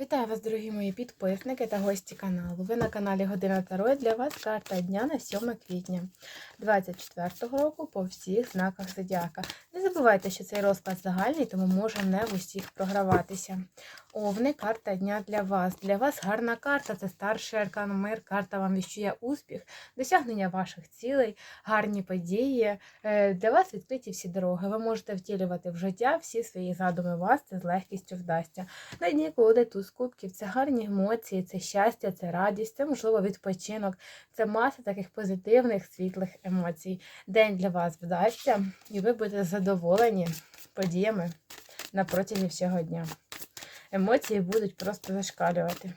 Вітаю вас, дорогі мої підписники та гості каналу. Ви на каналі Година Таро. Для вас карта дня на 7 квітня 2024 року по всіх знаках зодіака. Не забувайте, що цей розклад загальний, тому може не в усіх програватися. Овни, карта дня для вас. Для вас гарна карта це старший аркан мир. Карта вам віщує успіх, досягнення ваших цілей, гарні події. Е, Для вас відкриті всі дороги. Ви можете втілювати в життя всі свої задуми. Вас це з легкістю вдасться. На дні колоди туз кубків це гарні емоції, це щастя, це радість, це можливо відпочинок, це маса таких позитивних, світлих емоцій. День для вас вдасться, і ви будете задоволені подіями на протязі всього дня. Емоції будуть просто зашкалювати.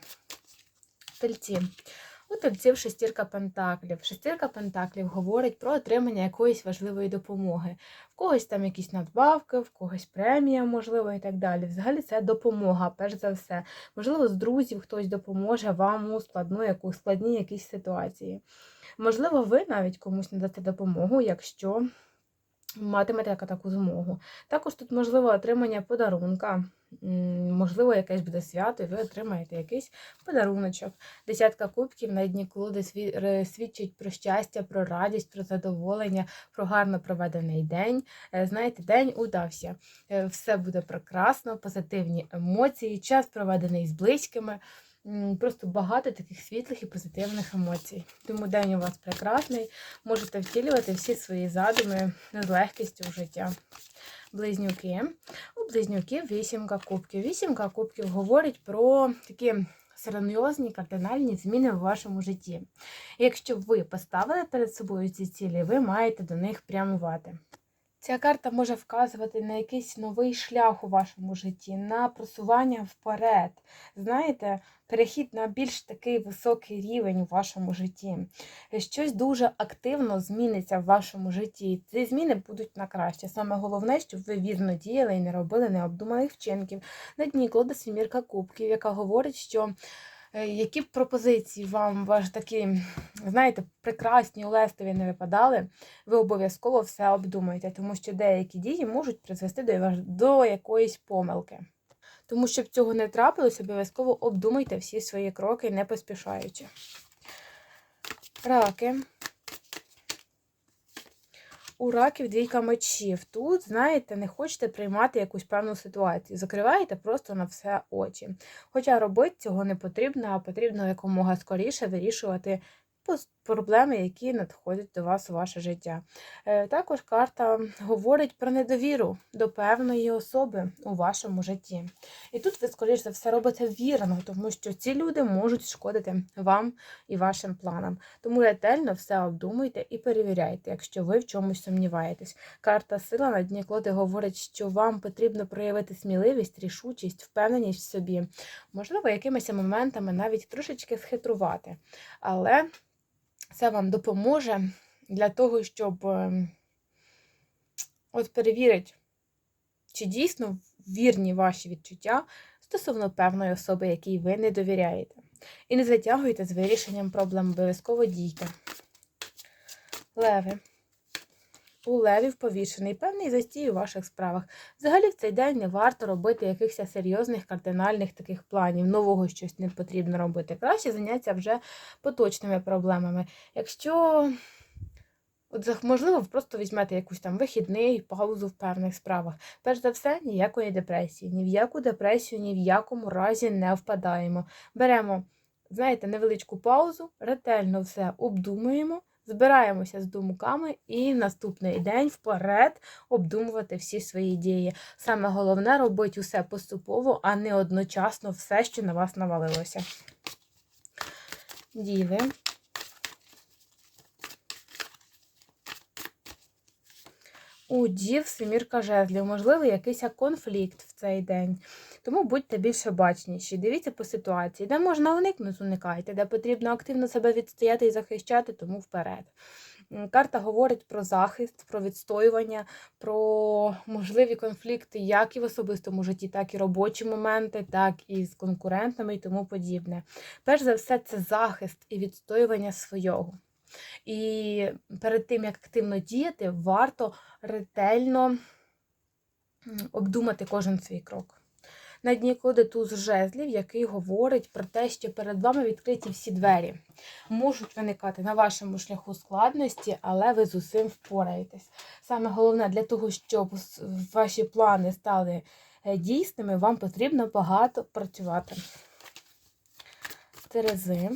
Тельці. У тельців шестірка пентаклів. Шестірка пентаклів говорить про отримання якоїсь важливої допомоги. В когось там якісь надбавки, в когось премія, можливо, і так далі. Взагалі це допомога, перш за все. Можливо, з друзів хтось допоможе вам у складну, яку складній якійсь ситуації. Можливо, ви навіть комусь надасте допомогу, якщо матимете таку змогу. Також тут можливо отримання подарунка. Можливо, якесь буде свято, і ви отримаєте якийсь подаруночок. Десятка кубків на дні колоди сві- свідчить про щастя, про радість, про задоволення, про гарно проведений день. Е, Знаєте, день удався. Е, Все буде прекрасно, позитивні емоції, час проведений з близькими. Просто багато таких світлих і позитивних емоцій. Тому день у вас прекрасний. Можете втілювати всі свої задуми з легкістю життя. Близнюки. У близнюків вісімка кубків. Вісімка кубків говорить про такі серйозні кардинальні зміни в вашому житті. Якщо ви поставили перед собою ці цілі, ви маєте до них прямувати. Ця карта може вказувати на якийсь новий шлях у вашому житті, на просування вперед. Знаєте, перехід на більш такий високий рівень у вашому житті. Щось дуже активно зміниться в вашому житті. Ці зміни будуть на краще. Саме головне, щоб ви вірно діяли і не робили необдуманих вчинків. На дні колода Сімірка Кубків, яка говорить, що які б пропозиції вам ваш такі, знаєте, прекрасні, улестові не випадали, ви обов'язково все обдумаєте, тому що деякі дії можуть призвести до, до якоїсь помилки. Тому, щоб цього не трапилось, обов'язково обдумайте всі свої кроки, не поспішаючи. Раки. У раків двійка мечів. Тут, знаєте, не хочете приймати якусь певну ситуацію. Закриваєте просто на все очі. Хоча робити цього не потрібно, а потрібно якомога скоріше вирішувати проблеми, які надходять до вас у ваше життя. Е, Також карта говорить про недовіру до певної особи у вашому житті. І тут ви, скоріш за все, робите вірно, тому що ці люди можуть шкодити вам і вашим планам. Тому ретельно все обдумуйте і перевіряйте, якщо ви в чомусь сумніваєтесь. Карта сила на дні колоди говорить, що вам потрібно проявити сміливість, рішучість, впевненість в собі. Можливо, якимись моментами навіть трошечки схитрувати. Але це вам допоможе для того, щоб ем, от перевірити, чи дійсно вірні ваші відчуття стосовно певної особи, якій ви не довіряєте. І не затягуйте з вирішенням проблем, обов'язково дійте. Леви. У левів повішений певний застій у ваших справах. Взагалі в цей день не варто робити якихось серйозних кардинальних таких планів, нового щось не потрібно робити. Краще заняття вже поточними проблемами. Якщо, от, можливо, ви просто візьмете якусь там вихідний, паузу в певних справах. Перш за все, ніякої депресії. Ні в яку депресію, ні в якому разі не впадаємо. Беремо, знаєте, невеличку паузу, ретельно все обдумуємо. Збираємося з думками і наступний день вперед обдумувати всі свої дії. Саме головне робити усе поступово, а не одночасно все, що на вас навалилося. Діви. У дів семірка жезлів, можливо, якийсь конфлікт в цей день. Тому будьте більше бачніші. Дивіться по ситуації, де можна уникнути, уникайте, де потрібно активно себе відстояти і захищати, тому вперед. Карта говорить про захист, про відстоювання, про можливі конфлікти як і в особистому житті, так і робочі моменти, так і з конкурентами і тому подібне. Перш за все, це захист і відстоювання свого. І перед тим, як активно діяти, варто ретельно обдумати кожен свій крок. На дні колоди туз жезлів, який говорить про те, що перед вами відкриті всі двері. Можуть виникати на вашому шляху складності, але ви з усім впораєтесь. Саме головне для того, щоб ваші плани стали е, дійсними, вам потрібно багато працювати. Терези.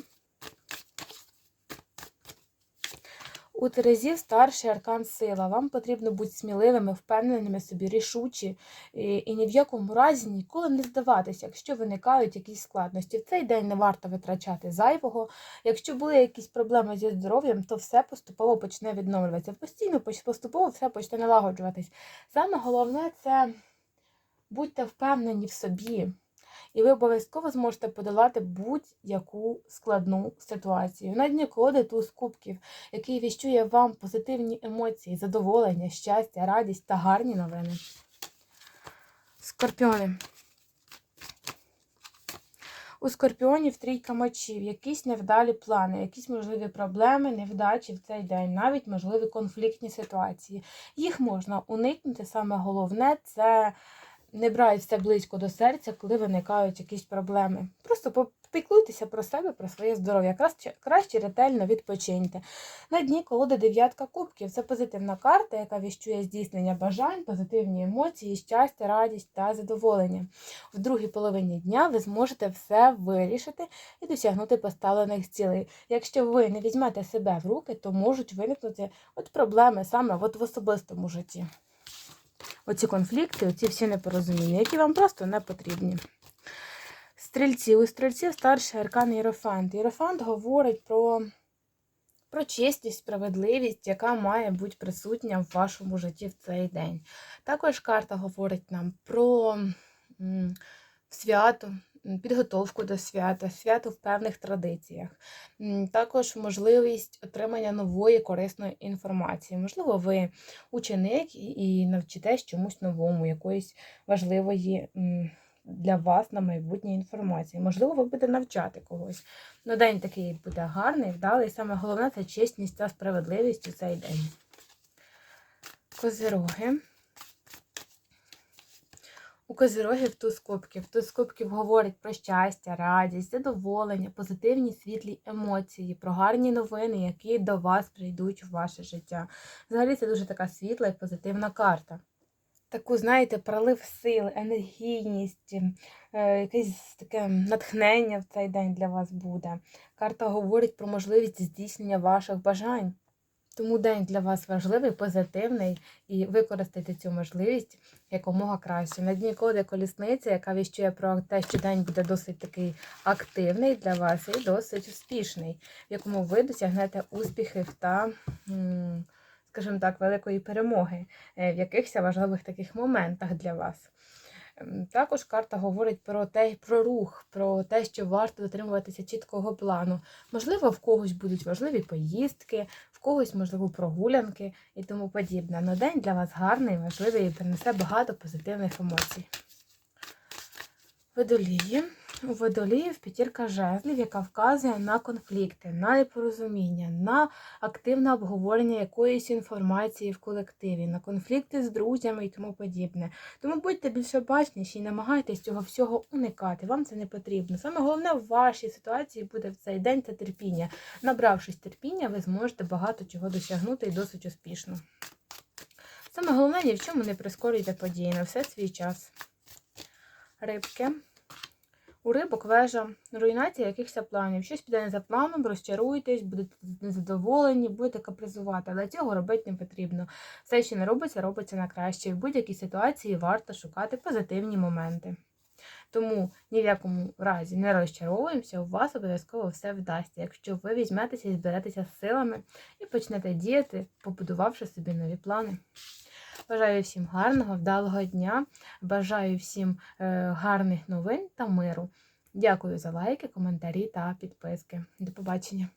У Терезів старший аркан сила. Вам потрібно бути сміливими, впевненими собі, рішучі і, і ні в якому разі ніколи не здаватися, якщо виникають якісь складності. В цей день не варто витрачати зайвого. Якщо були якісь проблеми зі здоров'ям, то все поступово почне відновлюватися. Постійно поступово все почне налагоджуватись. Саме головне це будьте впевнені в собі. І ви обов'язково зможете подолати будь-яку складну ситуацію. На дні колоди туз кубків, який віщує вам позитивні емоції, задоволення, щастя, радість та гарні новини. Скорпіони. У скорпіонів трійка мечів, якісь невдалі плани, якісь можливі проблеми, невдачі в цей день, навіть можливі конфліктні ситуації. Їх можна уникнути. Саме головне це не брати все близько до серця, коли виникають якісь проблеми. Просто попіклуйтеся про себе, про своє здоров'я. Краще, краще ретельно відпочиньте. На дні колоди дев'ятка кубків це позитивна карта, яка віщує здійснення бажань, позитивні емоції, щастя, радість та задоволення. В другій половині дня ви зможете все вирішити і досягнути поставлених цілей. Якщо ви не візьмете себе в руки, то можуть виникнути от проблеми саме от в особистому житті. Оці конфлікти, оці всі непорозуміння, які вам просто не потрібні. Стрільці. У стрільців старший аркан Єрофант. Єрофант говорить про, про чесність, справедливість, яка має бути присутня в вашому житті в цей день. Також карта говорить нам про свято, підготовку до свята, свято в певних традиціях. Також можливість отримання нової корисної інформації. Можливо, ви ученик і- навчитесь чомусь новому, якоїсь важливої для вас на майбутнє інформації. Можливо, ви будете навчати когось. Ну, день такий буде гарний, вдалий. Саме головне це чесність та справедливість у цей день. Козироги. У козирогів туз кубків. Туз кубків говорить про щастя, радість, задоволення, позитивні світлі емоції, про гарні новини, які до вас прийдуть в ваше життя. Взагалі це дуже така світла і позитивна карта. Таку, знаєте, пролив сил, енергійність, е, якесь таке натхнення в цей день для вас буде. Карта говорить про можливість здійснення ваших бажань. Тому день для вас важливий, позитивний, і використайте цю можливість якомога краще. На дні коди колісниця, яка віщує про те, що день буде досить такий активний для вас і досить успішний, в якому ви досягнете успіхів та, скажімо так, великої перемоги е, в якихось важливих таких моментах для вас. Також карта говорить про те, про рух, про те, що варто дотримуватися чіткого плану. Можливо, в когось будуть важливі поїздки, в когось, можливо, прогулянки і тому подібне. Но день для вас гарний, важливий і принесе багато позитивних емоцій. Водолії. У водоліїв п'ятірка жезлів, яка вказує на конфлікти, на непорозуміння, на активне обговорення якоїсь інформації в колективі, на конфлікти з друзями і тому подібне. Тому будьте більш обачніші і намагайтесь цього всього уникати. Вам це не потрібно. Саме головне в вашій ситуації буде в цей день це терпіння. Набравшись терпіння, ви зможете багато чого досягнути і досить успішно. Саме головне ні в чому не прискорюйте події на все свій час. Рибки. У рибок вежа руйнація якихось планів. Щось піде не за планом, розчаруєтесь, будете незадоволені, будете капризувати, але цього робити не потрібно. Все, що не робиться, робиться на краще. В будь-якій ситуації варто шукати позитивні моменти. Тому ні в якому разі не розчаровуємося, у вас обов'язково все вдасться, якщо ви візьметеся і зберетеся з силами і почнете діяти, побудувавши собі нові плани. Бажаю всім гарного, вдалого дня. Бажаю всім е, гарних новин та миру. Дякую за лайки, коментарі та підписки. До побачення!